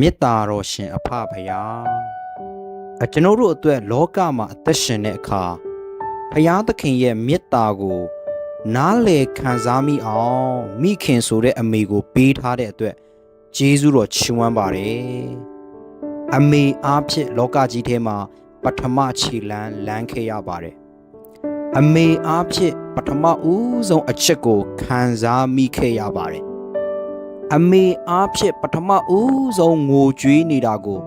မေတ္တာတော်ရှင်အဖဖရာအကျွန်တော်တို့အတွက်လောကမှာအသက်ရှင်တဲ့အခါဖရာသခင်ရဲ့မေတ္တာကို နားလေခံစားမိအောင်မိခင်ဆိုတဲ့အမေကိုပေးထားတဲ့အတွက်ကျေးဇူးတော်ချီးမွမ်းပါတယ်အမေအားဖြင့်လောကကြီးထဲမှာပထမခြေလန်းလန်းခဲ့ရပါတယ်အမေအားဖြင့်ပထမဦးဆုံးအချက်ကိုခံစားမိခဲ့ရပါတယ် အမေအားဖြင့်ပထမဦးဆုံးငိုကြွေးနေတာကို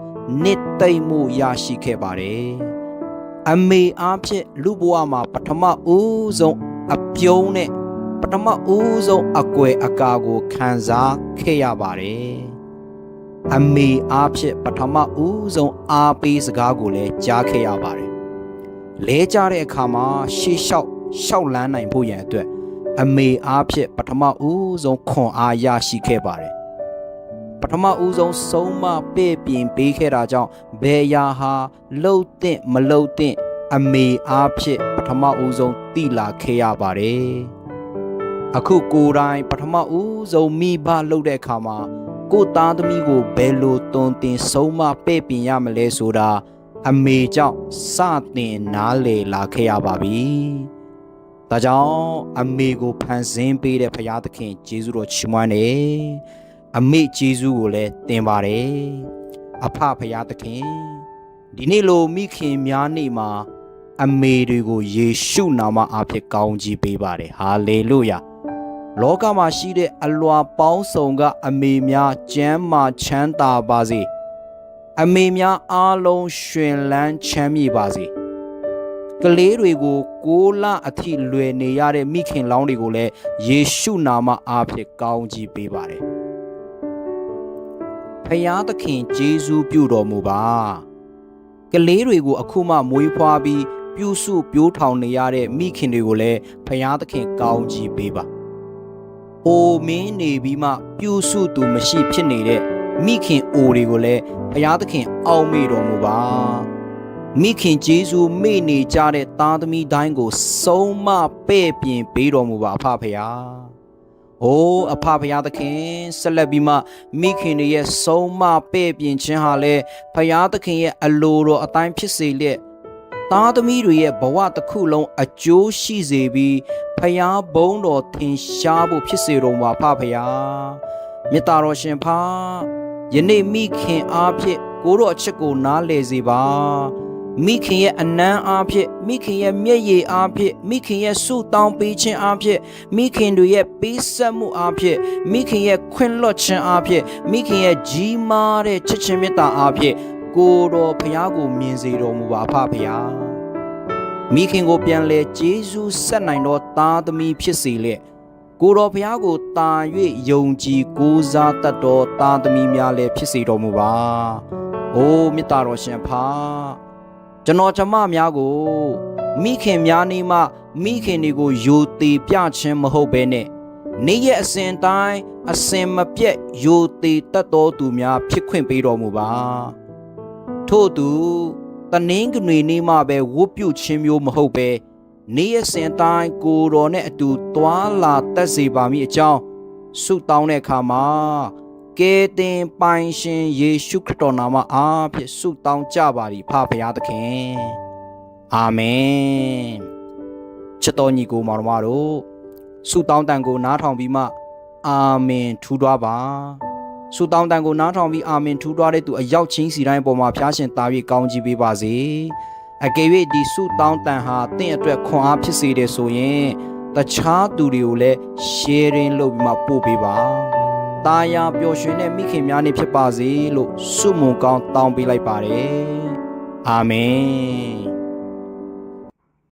နှစ်သိမ့်မှုရရှိခဲ့ပါတယ်။အမေအားဖြင့်လူဘဝမှာပထမဦးဆုံးအပြုံးနဲ့ပထမဦးဆုံးအကွယ်အကာကိုခံစားခဲ့ရပါတယ်။အမေအားဖြင့်ပထမဦးဆုံးအားပေးစကားကိုလည်းကြားခဲ့ရပါတယ်။လဲကြတဲ့အခါမှာရှေ့လျှောက်ရှောက်လန်းနိုင်ဖို့ရန်အတွက် အမေအားဖြင့်ပထမဦးဆုံးခွန်အားရရှိခဲ့ပါတယ်ပထမဦးဆုံးဆုံးမပဲ့ပြင်ပေးခဲ့တာကြောင့်ဘယ်အရာဟာလှုပ်တဲ့မလှုပ်တဲ့အမေအားဖြင့်ပထမဦးဆုံးတိလာခဲ့ရပါတယ်အခုကိုယ်တိုင်ပထမဦးဆုံးမိဘလှုပ်တဲ့အခါမှာကိုယ်သားသမီးကိုဘယ်လိုတွင်တင်ဆုံးမပဲ့ပြင်ရမလဲဆိုတာအမေကြောင့်စတင်နားလေလာခဲ့ရပါပြီ။ ဒါကြောင့်အမေကိုဖန်ဆင်းပေးတဲ့ဘုရားသခင်ယေရှုတော်ချီးမွမ်းတယ်။အမေယေရှုကိုလည်းတင်ပါတယ်။အဖဘုရားသခင်ဒီနေ့လိုမိခင်များနေ့မှာအမေတွေကိုယေရှုနာမအားဖြင့်ကောင်းချီးပေးပါတယ်။ဟာလေလုယာ။လောကမှာရှိတဲ့အလွာပေါင်းစုံကအမေများကျမ်းမာချမ်းသာပါစေ။အမေများအားလုံးရှင်လန်းချမ်းမြေ့ပါစေ။ ကလေးတွေကိုကိုလအထိလွယ်နေရတဲ့မိခင်လောင်းတွေကိုလည်းယေရှုနာမအားဖြင့်ကောင်းကြီးပေးပါတယ်။ဖယားသခင်ဂျေဇူးပြုတော်မူပါ။ကလေးတွေကိုအခုမှမွေးဖွားပြီးပြုစုပြိုးထောင်နေရတဲ့မိခင်တွေကိုလည်းဖယားသခင်ကောင်းကြီးပေးပါ။အိုမင်းနေပြီးမှပြုစုသူမရှိဖြစ်နေတဲ့မိခင်အိုတွေကိုလည်းဖယားသခင်အောက်မေ့တော်မူပါ။ မိခင်ဂျေဇူးမေ့နေကြတဲ့သားသမီးတိုင်းကိုဆုံးမပဲ့ပြင်ပေးတော်မူပါအဖဖရာ။အိုးအဖဖရာသခင်ဆက်လက်ပြီးမှမိခင်တွေရဲ့ဆုံးမပဲ့ပြင်ခြင်းဟာလေဖရာသခင်ရဲ့အလိုတော်အတိုင်းဖြစ်စေလျက်သားသမီးတွေရဲ့ဘဝတစ်ခုလုံးအကျိုးရှိစေပြီးဖရာဘုန်းတော်ထင်ရှားဖို့ဖြစ်စေတော်မူပါအဖဖရာ။မေတ္တာတော်ရှင်ဖာယနေ့မိခင်အားဖြင့်ကိုတို့အချက်ကိုနားလည်စေပါ။ မိခင်ရဲ့အနမ်းအားဖြင့်မိခင်ရဲ့မျက်ရည်အားဖြင့်မိခင်ရဲ့ဆုတောင်းပေးခြင်းအားဖြင့်မိခင်တွေရဲ့ပေးဆက်မှုအားဖြင့်မိခင်ရဲ့ခွင့်လွှတ်ခြင်းအားဖြင့်မိခင်ရဲ့ကြီးမားတဲ့ချစ်ချင်းမေတ္တာအားဖြင့်ကိုတော်ဖျားကိုမြင်စေတော်မူပါအဖဖျားမိခင်ကိုပြန်လဲဂျေဇုဆက်နိုင်သောသားသမီးဖြစ်စေလျက်ကိုတော်ဖျားကိုတာ၍ယုံကြည်ကိုးစားတတ်သောသားသမီးများလည်းဖြစ်စေတော်မူပါ။အိုးမေတ္တာတော်ရှင်ဖာ ကျွန်တော်ကျမများကိုမိခင်များနေမှမိခင်တွေကိုယိုသေးပြခြင်းမဟုတ်ဘဲနဲ့နေ့ရက်အစဉ်တိုင်းအစဉ်မပြတ်ယိုသေးတတ်တော်သူများဖြစ်ခွင့်ပေးတော်မူပါထို့သူတနင်္ဂနွေနေ့မှပဲဝတ်ပြုခြင်းမျိုးမဟုတ်ပဲနေ့ရက်စဉ်တိုင်းကိုယ်တော်နဲ့အတူသွာလာတက်စေပါမည်အကြောင်းဆုတောင်းတဲ့အခါမှာ ကဲတင်ပိုင်ရှင်ယေရှုခရစ်တော်နာမအားဖြင့်ဆုတောင်းကြပါသည်ဖဖရာသခင်အာမင်ချစ်တော်ညီကိုမောင်တော်မတို့ဆုတောင်းတန်ကိုနားထောင်ပြီးမှအာမင်ထူးထွားပါဆုတောင်းတန်ကိုနားထောင်ပြီးအာမင်ထူးထွားတဲ့သူအရောက်ချင်းစီတိုင်းပေါ်မှာဖျားရှင်တာ၍ကောင်းကြီးပေးပါစေအကယ်၍ဒီဆုတောင်းတန်ဟာတင့်အတွက်ခွန်အားဖြစ်စေတယ်ဆိုရင်တခြားသူတွေကိုလည်း sharing လုပ်ပြီးမှပို့ပေးပါ ตาယာပျော်ရွှင်တဲ့မိခင်များနေဖြစ်ပါစေလို့ဆုမွန်ကောင်းတောင်းပေးလိုက်ပါတယ်အာမင်